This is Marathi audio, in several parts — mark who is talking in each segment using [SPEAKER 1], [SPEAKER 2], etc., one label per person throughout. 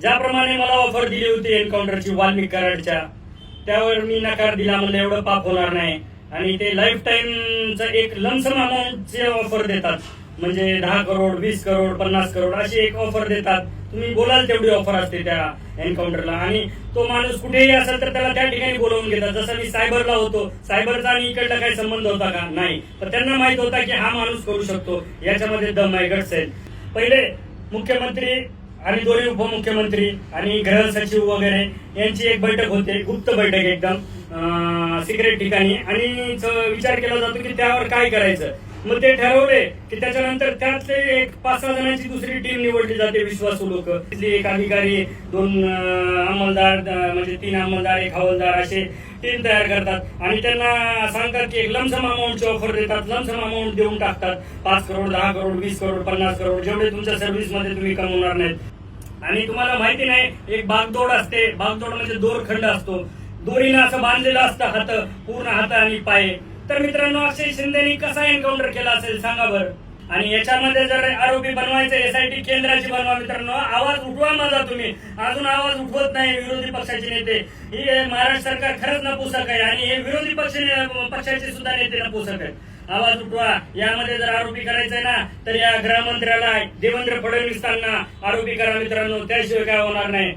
[SPEAKER 1] ज्याप्रमाणे मला ऑफर दिली होती एन्काउंटरची वाल्मिक कराडच्या त्यावर मी नकार दिला म्हणलं एवढं पाप होणार नाही. आणि ते लाईफ टाईमचं एक लमसम अमाऊंटचे ऑफर देतात. म्हणजे दहा करोड वीस करोड पन्नास करोड अशी एक ऑफर देतात. तुम्ही बोलाल तेवढी ऑफर असते त्या एन्काउंटरला आणि तो माणूस कुठेही असेल तर त्याला त्या ठिकाणी बोलवून घेतात. जसं मी सायबरला होतो. सायबरचा आणि इकडला काही संबंध होता का? नाही. तर त्यांना माहीत होता की हा माणूस करू शकतो. याच्यामध्ये दम आहे गडसेल पहिले मुख्यमंत्री आणि दोन्ही उपमुख्यमंत्री आणि गृह सचिव वगैरे यांची एक बैठक होते गुप्त बैठक एकदम सिक्रेट ठिकाणी. आणि विचार केला जातो की त्यावर काय करायचं? मग ते ठरवले की त्याच्यानंतर त्यातले एक पाच सहा जणांची दुसरी टीम निवडली जाते विश्वासू लोक. तिथले एक अधिकारी दोन अंमलदार म्हणजे तीन अंमलदार एक हवालदार असे टीम तयार करतात. आणि त्यांना सांगतात की एक लमसम अमाऊंटची ऑफर देतात. लमसम अमाऊंट देऊन टाकतात. पाच करोड दहा करोड वीस करोड पन्नास करोड जेवढे तुमच्या सर्व्हिसमध्ये तुम्ही कमवणार नाहीत. आणि तुम्हाला माहिती नाही एक बागदोड असते. बागदोड म्हणजे दोरखंड असतो. दोरीनं असं बांधलेलं असतं हात पूर्ण हात आणि पाय. तर मित्रांनो अक्षय शिंदेनी कसा एन्काउंटर केला असेल सांगा बरं. आणि याच्यामध्ये जर आरोपी बनवायचे एसआयटी केंद्राची बनवा मित्रांनो. आवाज उठवा माझा तुम्ही. अजून आवाज उठवत नाही विरोधी पक्षाचे नेते. ही महाराष्ट्र सरकार खरंच नपुसक आहे आणि हे विरोधी पक्ष पक्षाचे सुद्धा नेते नपुसक आहे आवाज उठवा. यामध्ये जर आरोपी करायचंय ना तर या गृहमंत्र्याला देवेंद्र फडणवीसांना आरोपी करा मित्रांनो. त्याशिवाय काय होणार नाही.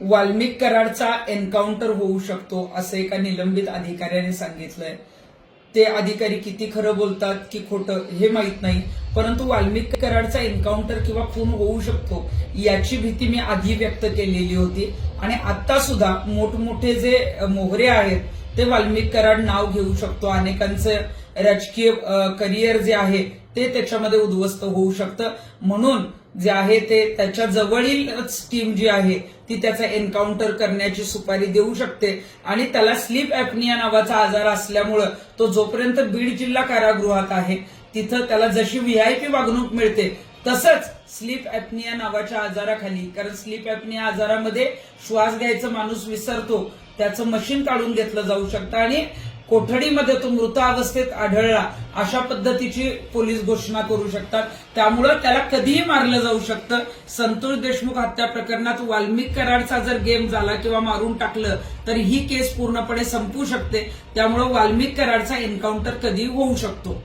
[SPEAKER 2] वाल्मिक कराडचा एन्काउंटर होऊ शकतो असं एका निलंबित अधिकाऱ्याने सांगितलंय. ते अधिकारी किती खरं बोलतात की खोटं हे माहीत नाही. परंतु वाल्मिक कराडचा एन्काउंटर किंवा खून होऊ शकतो याची भीती मी आधी व्यक्त केलेली होती. आणि आता सुद्धा मोठमोठे जे मोहरे आहेत ते वाल्मिक कराड नाव घेऊ शकतो. अनेकांचं राजकीय करिअर जे आहे ते त्याच्यामध्ये उद्ध्वस्त होऊ शकतं. म्हणून जे आहे ते त्याच्या जवळीलच टीम जी आहे ती त्याचा एन्काउंटर करण्याची सुपारी देऊ शकते. आणि त्याला स्लीप ॲपनिया नावाचा आजार असल्यामुळं तो जोपर्यंत बीड जिल्हा कारागृहात आहे तिथं त्याला जशी व्हीआयपी वागणूक मिळते तसंच स्लीप ॲपनिया नावाच्या आजाराखाली कारण स्लीप ॲपनिया आजारामध्ये श्वास घ्यायचं माणूस विसरतो त्याचं मशीन काढून घेतलं जाऊ शकतं. आणि कोठडीमध्ये तो मृत अवस्थेत आढळला अशा पद्धतीची पोलीस घोषणा करू शकतात. त्यामुळं त्याला कधीही मारलं जाऊ शकतं. संतोष देशमुख हत्या प्रकरणात वाल्मिक कराडचा जर गेम झाला किंवा मारून टाकलं तर ही केस पूर्णपणे संपू शकते. त्यामुळं वाल्मिक कराडचा एन्काउंटर कधीही होऊ शकतो.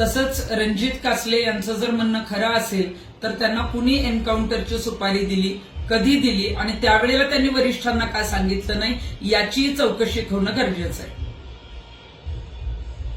[SPEAKER 2] तसंच रणजित कासले यांचं जर म्हणणं खरं असेल तर त्यांना पुणे एन्काउंटरची सुपारी दिली कधी दिली आणि त्यावेळेला त्यांनी वरिष्ठांना का सांगितलं नाही याची चौकशी होणं गरजेचं आहे.